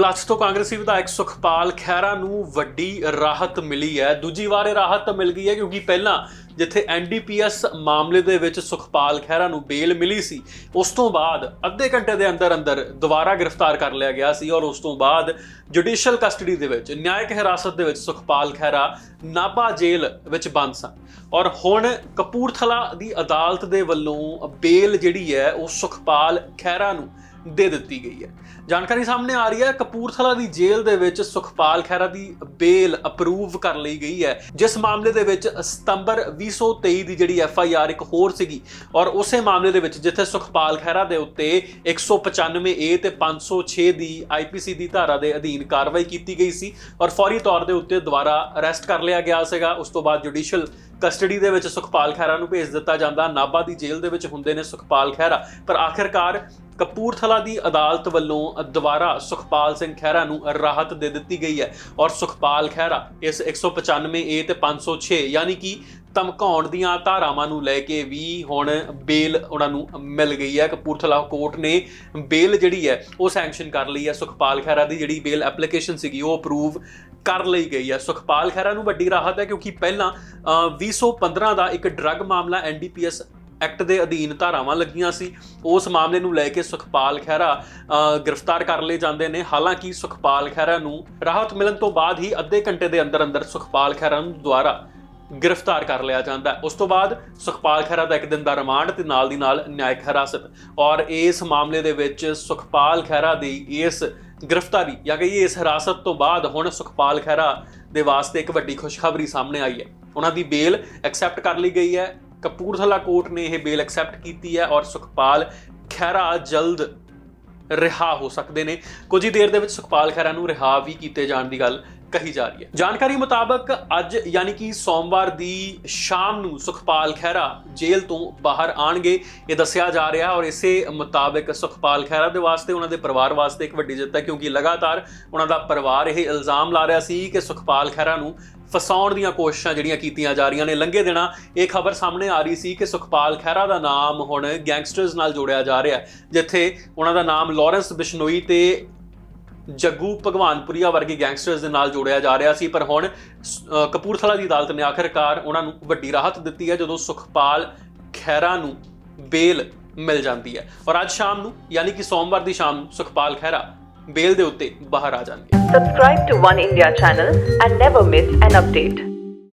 Plus ਤੋਂ ਕਾਂਗਰਸੀ ਵਿਧਾਇਕ ਸੁਖਪਾਲ ਖਹਿਰਾ ਨੂੰ ਵੱਡੀ ਰਾਹਤ ਮਿਲੀ ਹੈ। ਦੂਜੀ ਵਾਰ ਇਹ ਰਾਹਤ ਮਿਲ ਗਈ ਹੈ ਕਿਉਂਕਿ ਪਹਿਲਾਂ ਜਿੱਥੇ ਐਨਡੀਪੀਐਸ ਮਾਮਲੇ ਦੇ ਵਿੱਚ ਸੁਖਪਾਲ ਖਹਿਰਾ ਨੂੰ ਬੇਲ ਮਿਲੀ ਸੀ, ਉਸ ਤੋਂ ਬਾਅਦ ਅੱਧੇ ਘੰਟੇ ਦੇ ਅੰਦਰ ਅੰਦਰ ਦੁਬਾਰਾ ਗ੍ਰਿਫਤਾਰ ਕਰ ਲਿਆ ਗਿਆ ਸੀ ਔਰ ਉਸ ਤੋਂ ਬਾਅਦ ਜੁਡੀਸ਼ੀਅਲ ਕਸਟਡੀ ਦੇ ਵਿੱਚ, ਨਿਆਇਕ ਹਿਰਾਸਤ ਦੇ ਵਿੱਚ ਸੁਖਪਾਲ ਖਹਿਰਾ ਨਾਭਾ ਜੇਲ੍ਹ ਵਿੱਚ ਬੰਦ ਸਨ। ਔਰ ਹੁਣ ਕਪੂਰਥਲਾ ਦੀ ਅਦਾਲਤ ਦੇ ਵੱਲੋਂ ਬੇਲ ਜਿਹੜੀ ਹੈ, ਉਹ ਸੁਖਪਾਲ ਖਹਿਰਾ ਨੂੰ ਦੇ ਦਿੱਤੀ ਗਈ ਹੈ। ਜਾਣਕਾਰੀ ਸਾਹਮਣੇ ਆ ਰਹੀ ਹੈ, ਕਪੂਰਥਲਾ ਦੀ ਜੇਲ੍ਹ ਦੇ ਵਿੱਚ ਸੁਖਪਾਲ ਖਹਿਰਾ ਦੀ ਬੇਲ ਅਪਰੂਵ ਕਰ ਲਈ ਗਈ ਹੈ। ਜਿਸ ਮਾਮਲੇ ਦੇ ਵਿੱਚ ਸਤੰਬਰ 2023 ਦੀ ਜਿਹੜੀ ਐਫ ਆਈ ਆਰ ਇੱਕ ਹੋਰ ਸੀਗੀ ਔਰ ਉਸੇ ਮਾਮਲੇ ਦੇ ਵਿੱਚ ਜਿੱਥੇ ਸੁਖਪਾਲ ਖਹਿਰਾ ਦੇ ਉੱਤੇ 195 ਏ ਤੇ 506 ਦੀ ਆਈਪੀਸੀ ਦੀ ਧਾਰਾ ਦੇ ਅਧੀਨ ਕਾਰਵਾਈ ਕੀਤੀ ਗਈ ਸੀ ਔਰ ਫੌਰੀ ਤੌਰ ਦੇ ਉੱਤੇ ਦੁਬਾਰਾ ਅਰੈਸਟ ਕਰ ਲਿਆ ਗਿਆ ਸੀਗਾ। ਉਸ ਤੋਂ ਬਾਅਦ ਜੁਡੀਸ਼ੀਅਲ ਕਸਟਡੀ ਦੇ ਵਿੱਚ ਸੁਖਪਾਲ ਖਹਿਰਾ ਨੂੰ ਭੇਜ ਦਿੱਤਾ ਜਾਂਦਾ। ਨਾਭਾ ਦੀ ਜੇਲ੍ਹ ਦੇ ਵਿੱਚ ਹੁੰਦੇ ਨੇ ਸੁਖਪਾਲ ਖਹਿਰਾ। ਪਰ ਆਖਿਰਕਾਰ ਕਪੂਰਥਲਾ ਦੀ ਅਦਾਲਤ ਵੱਲੋਂ ਦੁਬਾਰਾ ਸੁਖਪਾਲ ਸਿੰਘ ਖਹਿਰਾ ਨੂੰ ਰਾਹਤ ਦੇ ਦਿੱਤੀ ਗਈ ਹੈ। ਔਰ ਸੁਖਪਾਲ ਖਹਿਰਾ ਇਸ 195 ਏ ਤੇ 506 ਯਾਨੀ ਕਿ ਧਮਕਾਉਣ ਦੀਆਂ ਧਾਰਾਵਾਂ ਨੂੰ ਲੈ ਕੇ ਵੀ ਹੁਣ ਬੇਲ ਉਹਨਾਂ ਨੂੰ ਮਿਲ ਗਈ ਹੈ। ਕਪੂਰਥਲਾ ਕੋਰਟ ਨੇ ਬੇਲ ਜਿਹੜੀ ਹੈ ਉਹ ਸੈਂਕਸ਼ਨ ਕਰ ਲਈ ਹੈ। ਸੁਖਪਾਲ ਖਹਿਰਾ ਦੀ ਜਿਹੜੀ ਬੇਲ ਐਪਲੀਕੇਸ਼ਨ ਸੀਗੀ ਉਹ ਅਪਰੂਵ ਕਰ ਲਈ ਗਈ ਹੈ। ਸੁਖਪਾਲ ਖਹਿਰਾ ਨੂੰ ਵੱਡੀ ਰਾਹਤ ਹੈ ਕਿਉਂਕਿ ਪਹਿਲਾਂ ਅ, 2015 ਦਾ ਇੱਕ ਡਰੱਗ ਮਾਮਲਾ ਐਨਡੀਪੀਐਸ ਐਕਟ ਦੇ ਅਧੀਨ ਧਾਰਾਵਾਂ ਲੱਗੀਆਂ ਸੀ। ਉਸ ਮਾਮਲੇ ਨੂੰ ਲੈ ਕੇ ਸੁਖਪਾਲ ਖਹਿਰਾ ਗ੍ਰਿਫਤਾਰ ਕਰ ਲਏ ਜਾਂਦੇ ਨੇ। ਹਾਲਾਂਕਿ ਸੁਖਪਾਲ ਖਹਿਰਾ ਨੂੰ ਰਾਹਤ ਮਿਲਣ ਤੋਂ ਬਾਅਦ ਹੀ ਅੱਧੇ ਘੰਟੇ ਦੇ ਅੰਦਰ ਅੰਦਰ ਸੁਖਪਾਲ ਖਹਿਰਾ ਨੂੰ ਦੁਆਰਾ ਗ੍ਰਿਫਤਾਰ ਕਰ ਲਿਆ ਜਾਂਦਾ ਉਸ ਤੋਂ ਬਾਅਦ ਸੁਖਪਾਲ ਖਹਿਰਾ ਦਾ ਇੱਕ ਦਿਨ ਦਾ ਰਿਮਾਂਡ ਤੇ ਨਾਲ ਦੀ ਨਾਲ ਨਿਆਇਕ ਹਿਰਾਸਤ ਔਰ ਇਸ ਮਾਮਲੇ ਦੇ ਵਿੱਚ ਸੁਖਪਾਲ ਖਹਿਰਾ ਦੀ ਇਸ ਗ੍ਰਿਫਤਾਰੀ ਜਾਂ ਕਿ ਇਸ ਹਿਰਾਸਤ ਤੋਂ ਬਾਅਦ ਹੁਣ ਸੁਖਪਾਲ ਖਹਿਰਾ ਦੇ ਵਾਸਤੇ ਇੱਕ ਵੱਡੀ ਖੁਸ਼ਖਬਰੀ ਸਾਹਮਣੇ ਆਈ ਹੈ। ਉਹਨਾਂ ਦੀ ਬੇਲ ਐਕਸੈਪਟ ਕਰ ਲਈ ਗਈ ਹੈ। ਕਪੂਰਥਲਾ ਕੋਰਟ ਨੇ ਇਹ ਬੇਲ ਐਕਸੈਪਟ ਕੀਤੀ ਹੈ ਔਰ ਸੁਖਪਾਲ ਖਹਿਰਾ ਜਲਦ ਰਿਹਾ ਹੋ ਸਕਦੇ ਨੇ। ਕੁਝ ਹੀ ਦੇਰ ਦੇ ਵਿੱਚ ਸੁਖਪਾਲ ਖਹਿਰਾ ਨੂੰ ਰਿਹਾ ਵੀ ਕੀਤੇ ਜਾਣ ਦੀ ਗੱਲ ਕਹੀ ਜਾ ਰਹੀ ਹੈ। ਜਾਣਕਾਰੀ ਮੁਤਾਬਕ ਅੱਜ ਯਾਨੀ ਕਿ ਸੋਮਵਾਰ ਦੀ ਸ਼ਾਮ ਨੂੰ ਸੁਖਪਾਲ ਖਹਿਰਾ ਜੇਲ੍ਹ ਤੋਂ ਬਾਹਰ ਆਣਗੇ ਇਹ ਦੱਸਿਆ ਜਾ ਰਿਹਾ ਔਰ ਇਸੇ ਮੁਤਾਬਕ ਸੁਖਪਾਲ ਖਹਿਰਾ ਦੇ ਵਾਸਤੇ, ਉਹਨਾਂ ਦੇ ਪਰਿਵਾਰ ਵਾਸਤੇ ਇੱਕ ਵੱਡੀ ਜਿੱਤ ਹੈ ਕਿਉਂਕਿ ਲਗਾਤਾਰ ਉਹਨਾਂ ਦਾ ਪਰਿਵਾਰ ਇਹ ਇਲਜ਼ਾਮ ਲਾ ਰਿਹਾ ਸੀ ਕਿ ਸੁਖਪਾਲ ਖਹਿਰਾ ਨੂੰ ਫਸਾਉਣ ਦੀਆਂ ਕੋਸ਼ਿਸ਼ਾਂ ਜਿਹੜੀਆਂ ਕੀਤੀਆਂ ਜਾ ਰਹੀਆਂ ਨੇ। ਲੰਘੇ ਦਿਨਾਂ ਇਹ ਖਬਰ ਸਾਹਮਣੇ ਆ ਰਹੀ ਸੀ ਕਿ ਸੁਖਪਾਲ ਖਹਿਰਾ ਦਾ ਨਾਮ ਹੁਣ ਗੈਂਗਸਟਰਸ ਨਾਲ ਜੋੜਿਆ ਜਾ ਰਿਹਾ ਹੈ, ਜਿੱਥੇ ਉਹਨਾਂ ਦਾ ਨਾਮ ਲਾਰੈਂਸ ਬਿਸ਼ਨੋਈ ਤੇ ਜੱਗੂ ਭਗਵਾਨਪੁਰੀਆ ਵਰਗੇ ਗੈਂਗਸਟਰਸ ਦੇ ਨਾਲ ਜੋੜਿਆ ਜਾ ਰਿਹਾ ਸੀ, ਪਰ ਹੁਣ ਕਪੂਰਥਲਾ ਦੀ ਅਦਾਲਤ ਨੇ ਆਖਿਰਕਾਰ ਉਹਨਾਂ ਨੂੰ ਵੱਡੀ ਰਾਹਤ ਦਿੱਤੀ ਹੈ, ਜਦੋਂ ਸੁਖਪਾਲ ਖਹਿਰਾ ਨੂੰ ਬੇਲ ਮਿਲ ਜਾਂਦੀ ਹੈ ਔਰ ਅੱਜ ਸ਼ਾਮ ਨੂੰ, ਯਾਨੀ ਕਿ ਸੋਮਵਾਰ ਦੀ ਸ਼ਾਮ ਨੂੰ, ਸੁਖਪਾਲ ਖਹਿਰਾ ਬੇਲ ਦੇ ਉੱਤੇ ਬਾਹਰ ਆ ਜਾਣਗੇ Subscribe to One India channel and never miss an update.